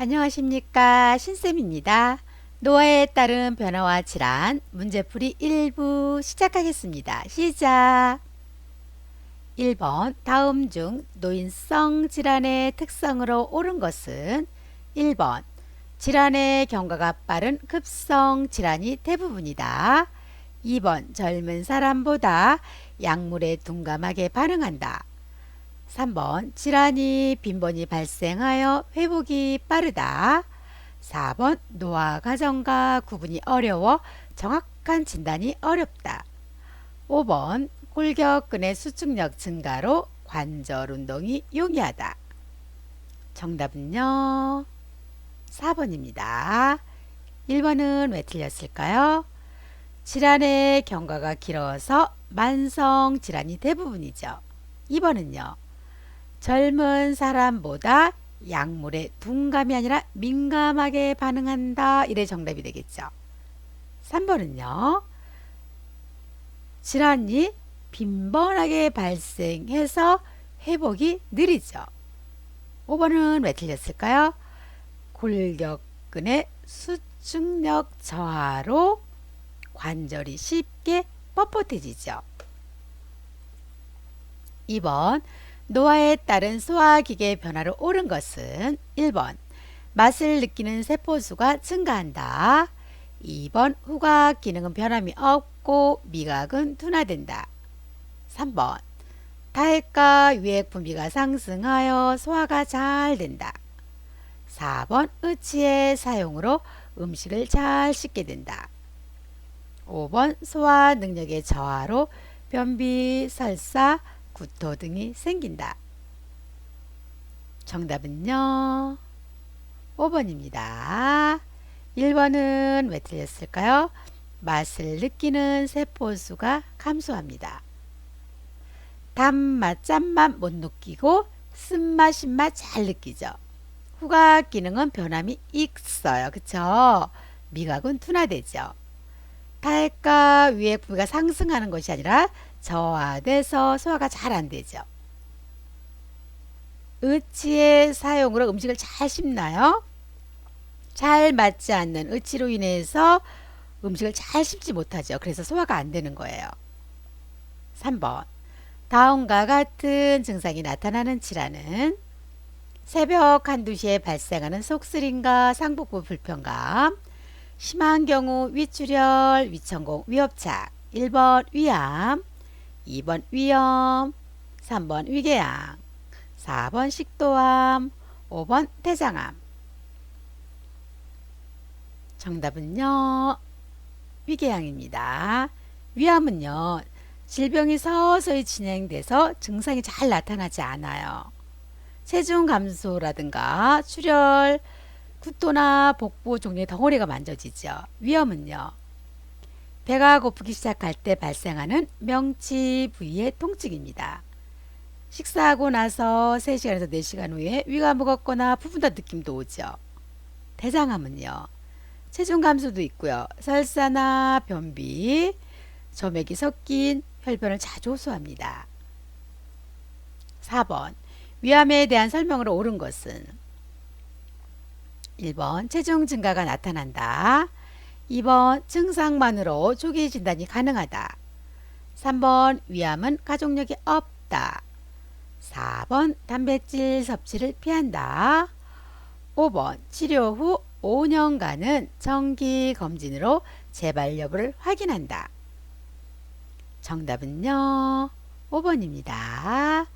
안녕하십니까 신쌤입니다. 노화에 따른 변화와 질환 문제풀이 1부 시작하겠습니다. 시작 1번 다음 중 노인성 질환의 특성으로 옳은 것은 1번 질환의 경과가 빠른 급성 질환이 대부분이다. 2번 젊은 사람보다 약물에 둔감하게 반응한다. 3번 질환이 빈번히 발생하여 회복이 빠르다. 4번 노화 과정과 구분이 어려워 정확한 진단이 어렵다. 5번 골격근의 수축력 증가로 관절 운동이 용이하다. 정답은요. 4번입니다. 1번은 왜 틀렸을까요? 질환의 경과가 길어서 만성 질환이 대부분이죠. 2번은요. 젊은 사람보다 약물에 둔감이 아니라 민감하게 반응한다. 이래 정답이 되겠죠. 3번은요. 질환이 빈번하게 발생해서 회복이 느리죠. 5번은 왜 틀렸을까요? 골격근의 수축력 저하로 관절이 쉽게 뻣뻣해지죠. 2번 노화에 따른 소화기계 변화로 옳은 것은 1번 맛을 느끼는 세포수가 증가한다. 2번 후각 기능은 변함이 없고 미각은 둔화된다. 3번 탈과 유액 분비가 상승하여 소화가 잘 된다. 4번 의치의 사용으로 음식을 잘 씹게 된다. 5번 소화 능력의 저하로 변비, 설사, 구토 등이 생긴다. 정답은요. 5번입니다. 1번은 왜 틀렸을까요? 맛을 느끼는 세포수가 감소합니다. 단맛, 짠맛 못 느끼고 쓴맛, 신맛 잘 느끼죠. 후각 기능은 변함이 있어요. 그쵸? 미각은 둔화되죠. 탈과 위액 부위가 상승하는 것이 아니라 저하돼서 소화가 잘 안 되죠. 의치의 사용으로 음식을 잘 씹나요? 잘 맞지 않는 의치로 인해서 음식을 잘 씹지 못하죠. 그래서 소화가 안 되는 거예요. 3번. 다음과 같은 증상이 나타나는 질환은 새벽 한두 시에 발생하는 속쓰림과 상복부 불편감, 심한 경우 위출혈, 위천공, 위협착, 1번 위암, 2번 위염, 3번 위궤양, 4번 식도암, 5번 대장암. 정답은요. 위궤양입니다. 위암은요. 질병이 서서히 진행돼서 증상이 잘 나타나지 않아요. 체중 감소라든가 출혈, 구토나 복부 종류의 덩어리가 만져지죠. 위험은요. 배가 고프기 시작할 때 발생하는 명치 부위의 통증입니다. 식사하고 나서 3시간에서 4시간 후에 위가 무겁거나 부분다 느낌도 오죠. 대장암은요. 체중 감소도 있고요. 설사나 변비, 점액이 섞인 혈변을 자주 호소합니다. 4번 위암에 대한 설명으로 옳은 것은 1번 체중 증가가 나타난다. 2번 증상만으로 조기 진단이 가능하다. 3번 위암은 가족력이 없다. 4번 단백질 섭취를 피한다. 5번 치료 후 5년간은 정기 검진으로 재발 여부를 확인한다. 정답은요. 5번입니다.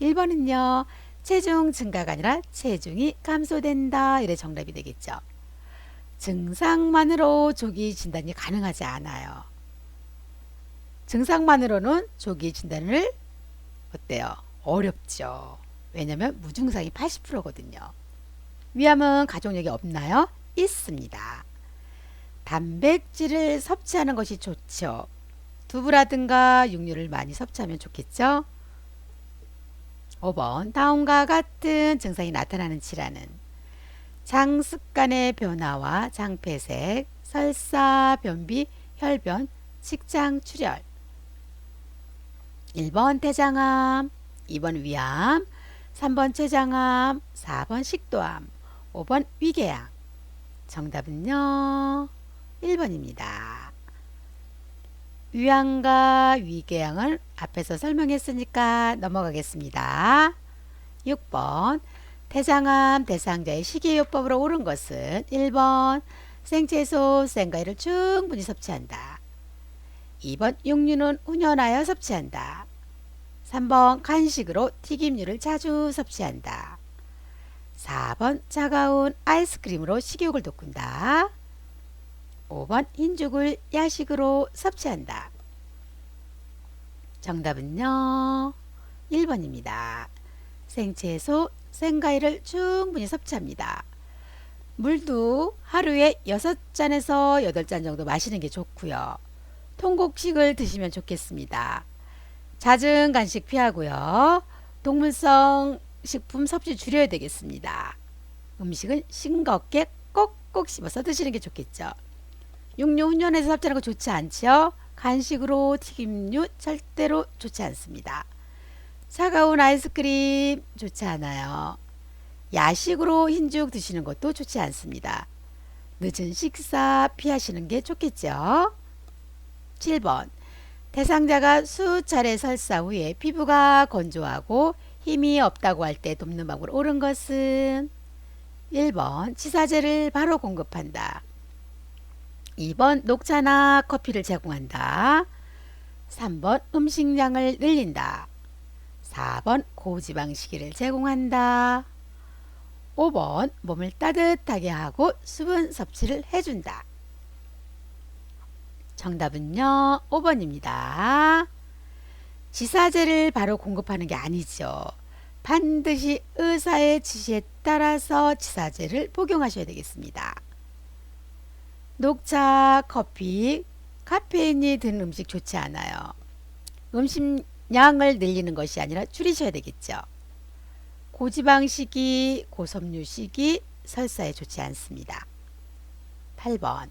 1번은요. 체중 증가가 아니라 체중이 감소된다. 이래 정답이 되겠죠. 증상만으로 조기 진단이 가능하지 않아요. 증상만으로는 조기 진단을 어때요? 어렵죠. 왜냐면 무증상이 80%거든요. 위암은 가족력이 없나요? 있습니다. 단백질을 섭취하는 것이 좋죠. 두부라든가 육류를 많이 섭취하면 좋겠죠. 5번 다음과 같은 증상이 나타나는 질환은 장습관의 변화와 장폐색, 설사, 변비, 혈변, 식장 출혈 1번 대장암, 2번 위암, 3번 췌장암, 4번 식도암, 5번 위궤양. 정답은요. 1번입니다. 위양과 위궤양을 앞에서 설명했으니까 넘어가겠습니다. 6번 대장암 대상자의 식이요법으로 옳은 것은 1번 생채소 생과일을 충분히 섭취한다. 2번 육류는 훈연하여 섭취한다. 3번 간식으로 튀김류를 자주 섭취한다. 4번 차가운 아이스크림으로 식욕을 돋군다. 5번 흰죽을 야식으로 섭취한다. 정답은요. 1번입니다. 생채소, 생과일을 충분히 섭취합니다. 물도 하루에 6잔에서 8잔 정도 마시는 게 좋고요. 통곡식을 드시면 좋겠습니다. 잦은 간식 피하고요. 동물성 식품 섭취 줄여야 되겠습니다. 음식은 싱겁게 꼭꼭 씹어서 드시는 게 좋겠죠. 육류 훈연해서 섭취하는 거 좋지 않죠? 간식으로 튀김류 절대로 좋지 않습니다. 차가운 아이스크림 좋지 않아요. 야식으로 흰죽 드시는 것도 좋지 않습니다. 늦은 식사 피하시는 게 좋겠죠? 7번 대상자가 수차례 설사 후에 피부가 건조하고 힘이 없다고 할 때 돕는 방법으로 옳은 것은 1번 치사제를 바로 공급한다. 2번 녹차나 커피를 제공한다. 3번 음식량을 늘린다. 4번 고지방 식이를 제공한다. 5번 몸을 따뜻하게 하고 수분 섭취를 해준다. 정답은요, 5번입니다. 지사제를 바로 공급하는 게 아니죠. 반드시 의사의 지시에 따라서 지사제를 복용하셔야 되겠습니다. 녹차, 커피, 카페인이 든 음식 좋지 않아요. 음식량을 늘리는 것이 아니라 줄이셔야 되겠죠. 고지방식이, 고섬유식이 설사에 좋지 않습니다. 8번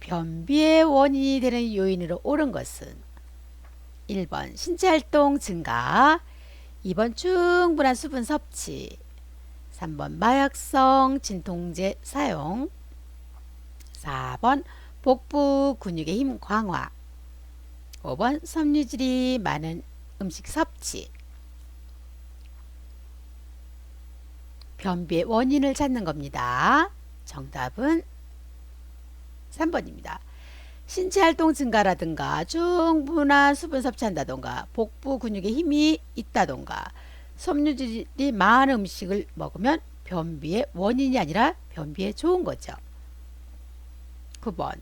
변비의 원인이 되는 요인으로 옳은 것은 1번 신체 활동 증가 2번 충분한 수분 섭취 3번 마약성 진통제 사용 4번 복부 근육의 힘 강화 5번 섬유질이 많은 음식 섭취 변비의 원인을 찾는 겁니다. 정답은 3번입니다. 신체 활동 증가라든가 충분한 수분 섭취한다던가 복부 근육에 힘이 있다던가 섬유질이 많은 음식을 먹으면 변비의 원인이 아니라 변비에 좋은 거죠. 9번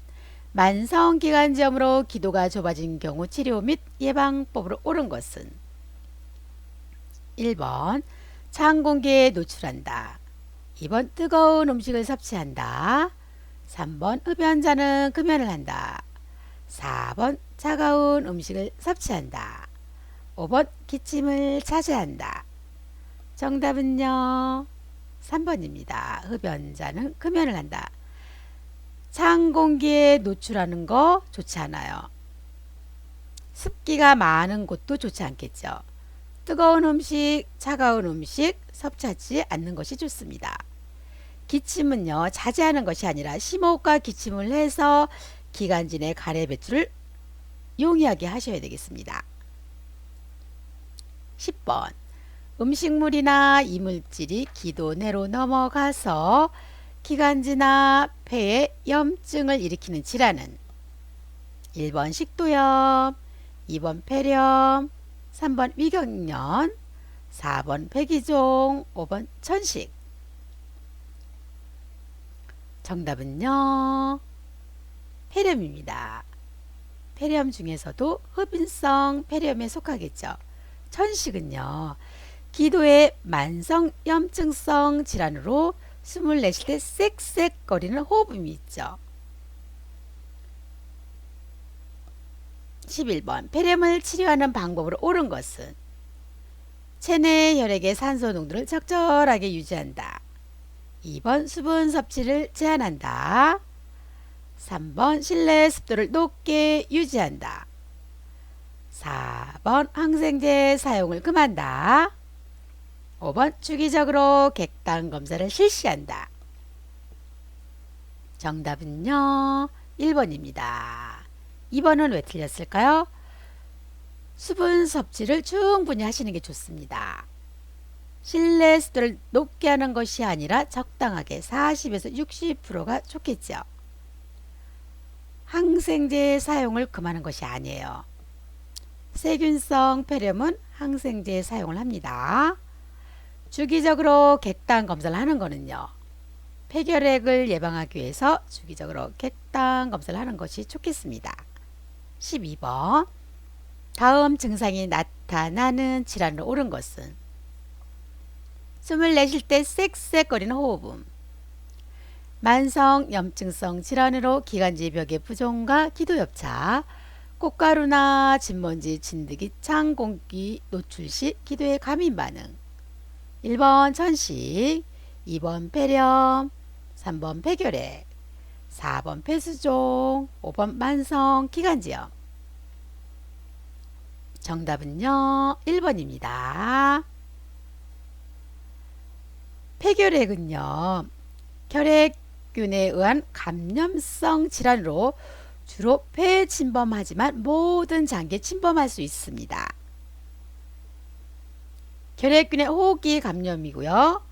만성기관지염으로 기도가 좁아진 경우 치료 및 예방법으로 옳은 것은 1번 찬 공기에 노출한다. 2번 뜨거운 음식을 섭취한다. 3번 흡연자는 금연을 한다. 4번 차가운 음식을 섭취한다. 5번 기침을 자제한다. 정답은요. 3번입니다. 흡연자는 금연을 한다. 찬 공기에 노출하는 거 좋지 않아요. 습기가 많은 곳도 좋지 않겠죠. 뜨거운 음식, 차가운 음식 섭취하지 않는 것이 좋습니다. 기침은요, 자제하는 것이 아니라 심호흡과 기침을 해서 기관진의 가래 배출을 용이하게 하셔야 되겠습니다. 10번. 음식물이나 이물질이 기도 내로 넘어가서 기관지나 폐에 염증을 일으키는 질환은 1번 식도염, 2번 폐렴, 3번 위경련, 4번 백이종, 5번 천식. 정답은요. 폐렴입니다. 폐렴 중에서도 흡인성 폐렴에 속하겠죠. 천식은요. 기도의 만성 염증성 질환으로 숨을 내쉴 때 쌕쌕 거리는 호흡음이 있죠. 11번 폐렴을 치료하는 방법으로 옳은 것은 체내 혈액의 산소 농도를 적절하게 유지한다. 2번 수분 섭취를 제한한다. 3번 실내 습도를 높게 유지한다. 4번 항생제 사용을 금한다. 5번 주기적으로 객단 검사를 실시한다. 정답은요. 1번입니다. 2번은 왜 틀렸을까요? 수분 섭취를 충분히 하시는 게 좋습니다. 실내 습도를 높게 하는 것이 아니라 적당하게 40에서 60%가 좋겠죠. 항생제 사용을 금하는 것이 아니에요. 세균성 폐렴은 항생제 사용을 합니다. 주기적으로 객단 검사를 하는 거는요. 폐결핵을 예방하기 위해서 주기적으로 객단 검사를 하는 것이 좋겠습니다. 12번 다음 증상이 나타나는 질환으로 옳은 것은 숨을 내쉴 때 쌕쌕거리는 호흡음 만성 염증성 질환으로 기관지 벽의 부종과 기도협차 꽃가루나 진먼지, 진드기, 찬 공기 노출 시 기도의 감인 반응 1번 천식 2번 폐렴 3번 폐결핵 4번 폐수종 5번 만성 기관지염 정답은요 1번입니다 폐결핵은요 혈액균에 의한 감염성 질환으로 주로 폐에 침범하지만 모든 장기에 침범할 수 있습니다. 혈액균의 호흡기 감염이고요.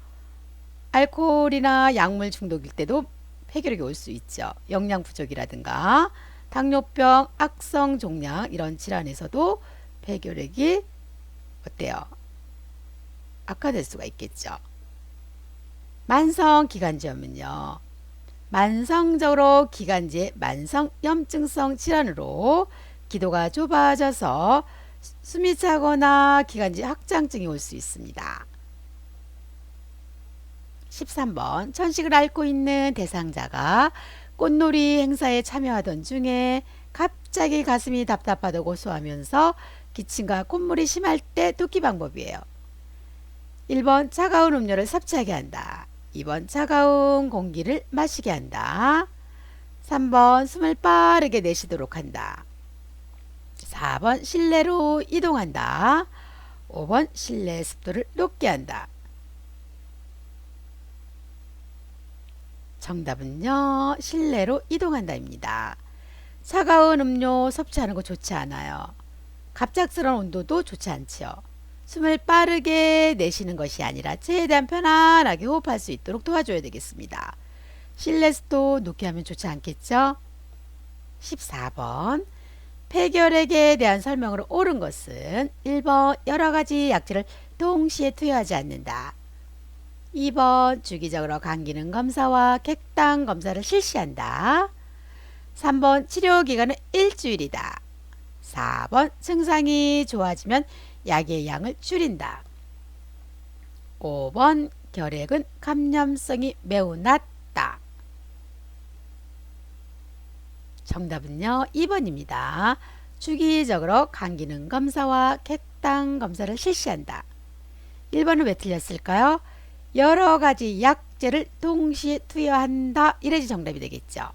알코올이나 약물 중독일 때도 폐결핵이 올 수 있죠. 영양 부족이라든가 당뇨병, 악성 종양 이런 질환에서도 폐결핵이 어때요? 악화될 수가 있겠죠. 만성 기관지염은요. 만성적으로 기관지의 만성 염증성 질환으로 기도가 좁아져서 숨이 차거나 기관지 확장증이 올 수 있습니다. 13번 천식을 앓고 있는 대상자가 꽃놀이 행사에 참여하던 중에 갑자기 가슴이 답답하다고 호소하면서 기침과 콧물이 심할 때 돕기 방법이에요. 1번 차가운 음료를 섭취하게 한다. 2번 차가운 공기를 마시게 한다. 3번 숨을 빠르게 내쉬도록 한다. 4번 실내로 이동한다. 5번 실내 습도를 높게 한다. 정답은요. 실내로 이동한다입니다. 차가운 음료 섭취하는 거 좋지 않아요. 갑작스러운 온도도 좋지 않지요. 숨을 빠르게 내쉬는 것이 아니라 최대한 편안하게 호흡할 수 있도록 도와줘야 되겠습니다. 실내 습도 높게 하면 좋지 않겠죠? 14번 폐결핵에 대한 설명으로 옳은 것은 1번 여러 가지 약제를 동시에 투여하지 않는다. 2번 주기적으로 감기능 검사와 객당 검사를 실시한다. 3번 치료 기간은 일주일이다. 4번 증상이 좋아지면 약의 양을 줄인다. 5번 결핵은 감염성이 매우 낮다. 정답은요. 2번입니다. 주기적으로 감기능 검사와 객당 검사를 실시한다. 1번은 왜 틀렸을까요? 여러 가지 약제를 동시에 투여한다. 이래지 정답이 되겠죠.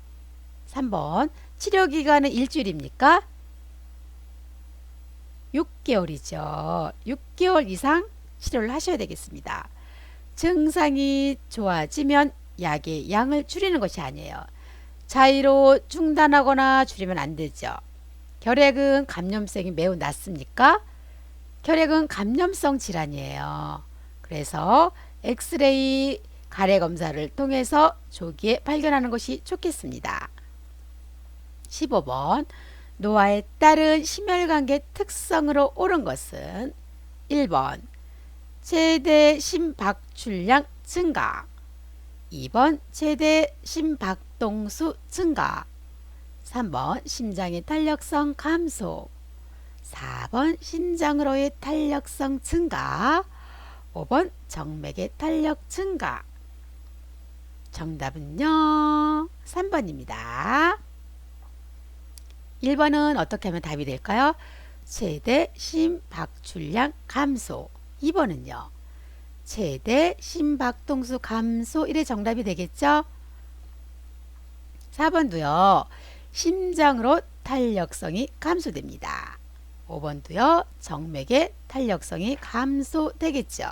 3번 치료 기간은 일주일입니까? 6개월이죠. 6개월 이상 치료를 하셔야 되겠습니다. 증상이 좋아지면 약의 양을 줄이는 것이 아니에요. 자의로 중단하거나 줄이면 안 되죠. 결핵은 감염성이 매우 낮습니까? 결핵은 감염성 질환이에요. 그래서 엑스레이 가래 검사를 통해서 조기에 발견하는 것이 좋겠습니다. 15번 노화에 따른 심혈관계 특성으로 옳은 것은 1번 최대 심박출량 증가 2번 최대 심박동수 증가 3번 심장의 탄력성 감소 4번 심장으로의 탄력성 증가 5번 정맥의 탄력 증가 정답은요 3번입니다. 1번은 어떻게 하면 답이 될까요? 최대 심박출량 감소 2번은요. 최대 심박동수 감소 이래 정답이 되겠죠? 4번도요. 심장으로 탄력성이 감소됩니다. 5번도요. 정맥의 탄력성이 감소되겠죠.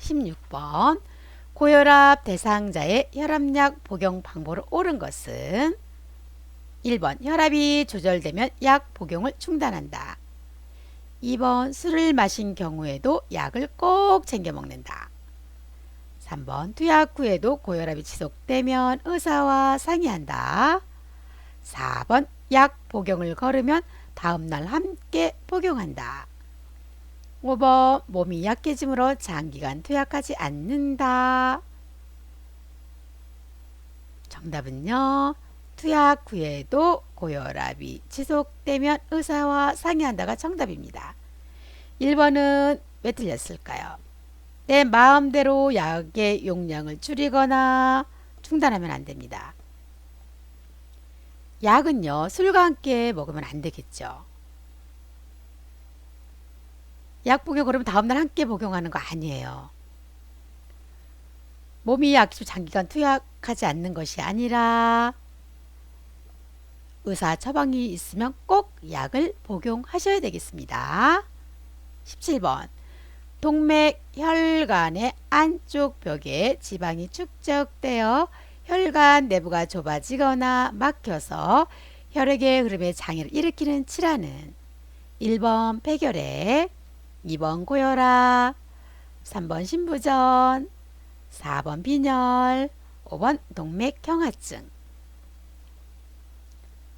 16번 고혈압 대상자의 혈압약 복용 방법으로 옳은 것은 1번 혈압이 조절되면 약 복용을 중단한다. 2번 술을 마신 경우에도 약을 꼭 챙겨 먹는다. 3번 투약 후에도 고혈압이 지속되면 의사와 상의한다. 4번 약 복용을 걸으면 다음날 함께 복용한다. 5번 몸이 약해짐으로 장기간 투약하지 않는다. 정답은요. 투약 후에도 고혈압이 지속되면 의사와 상의한다가 정답입니다. 1번은 왜 틀렸을까요? 내 마음대로 약의 용량을 줄이거나 중단하면 안 됩니다. 약은요, 술과 함께 먹으면 안 되겠죠. 약 복용 그러면 다음날 함께 복용하는 거 아니에요. 몸이 약수 장기간 투약하지 않는 것이 아니라 의사 처방이 있으면 꼭 약을 복용하셔야 되겠습니다. 17번 동맥 혈관의 안쪽 벽에 지방이 축적되어 혈관 내부가 좁아지거나 막혀서 혈액의 흐름에 장애를 일으키는 질환은 1번 폐결핵, 2번 고혈압, 3번 신부전, 4번 빈혈, 5번 동맥경화증.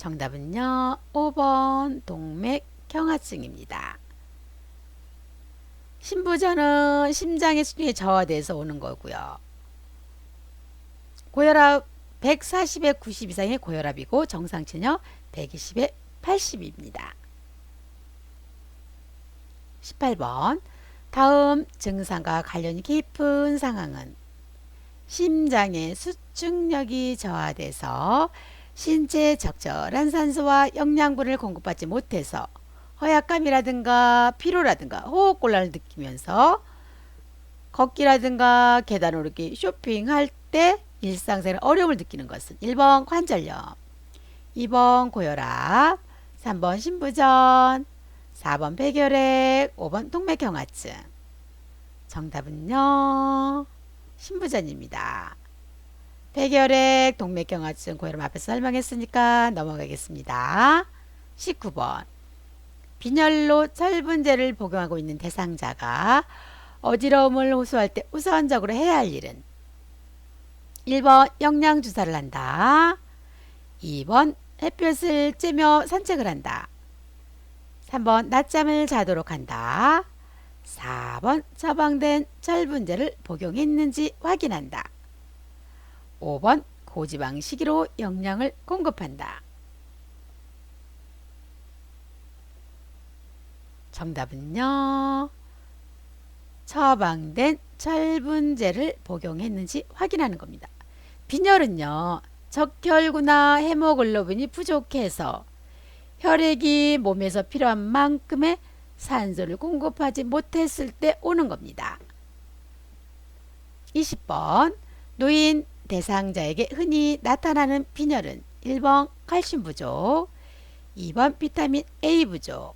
정답은요. 5번 동맥 경화증입니다. 신부전은 심장의 수준이 저하돼서 오는 거고요. 고혈압 140에 90 이상의 고혈압이고 정상치는요 120에 80입니다. 18번 다음 증상과 관련이 깊은 상황은 심장의 수축력이 저하돼서 신체에 적절한 산소와 영양분을 공급받지 못해서 허약감이라든가 피로라든가 호흡곤란을 느끼면서 걷기라든가 계단 오르기 쇼핑할 때 일상생활 어려움을 느끼는 것은 1번 관절염, 2번 고혈압, 3번 신부전, 4번 폐결핵, 5번 동맥경화증. 정답은요. 신부전입니다. 폐결핵, 동맥경화증, 고혈압 앞에서 설명했으니까 넘어가겠습니다. 19번. 빈혈로 철분제를 복용하고 있는 대상자가 어지러움을 호소할 때 우선적으로 해야 할 일은 1번 영양 주사를 한다. 2번 햇볕을 쬐며 산책을 한다. 3번 낮잠을 자도록 한다. 4번 처방된 철분제를 복용했는지 확인한다. 5번 고지방 식이로 영양을 공급한다. 정답은요. 처방된 철분제를 복용했는지 확인하는 겁니다. 빈혈은요. 적혈구나 헤모글로빈이 부족해서 혈액이 몸에서 필요한 만큼의 산소를 공급하지 못했을 때 오는 겁니다. 20번 노인 대상자에게 흔히 나타나는 빈혈은 1번 칼슘 부족, 2번 비타민 A 부족,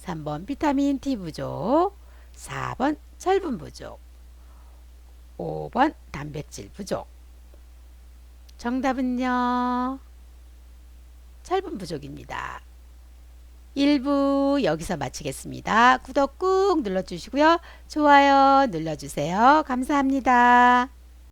3번 비타민 D 부족, 4번 철분 부족, 5번 단백질 부족. 정답은요. 철분 부족입니다. 1부 여기서 마치겠습니다. 구독 꾹 눌러주시고요. 좋아요 눌러주세요. 감사합니다.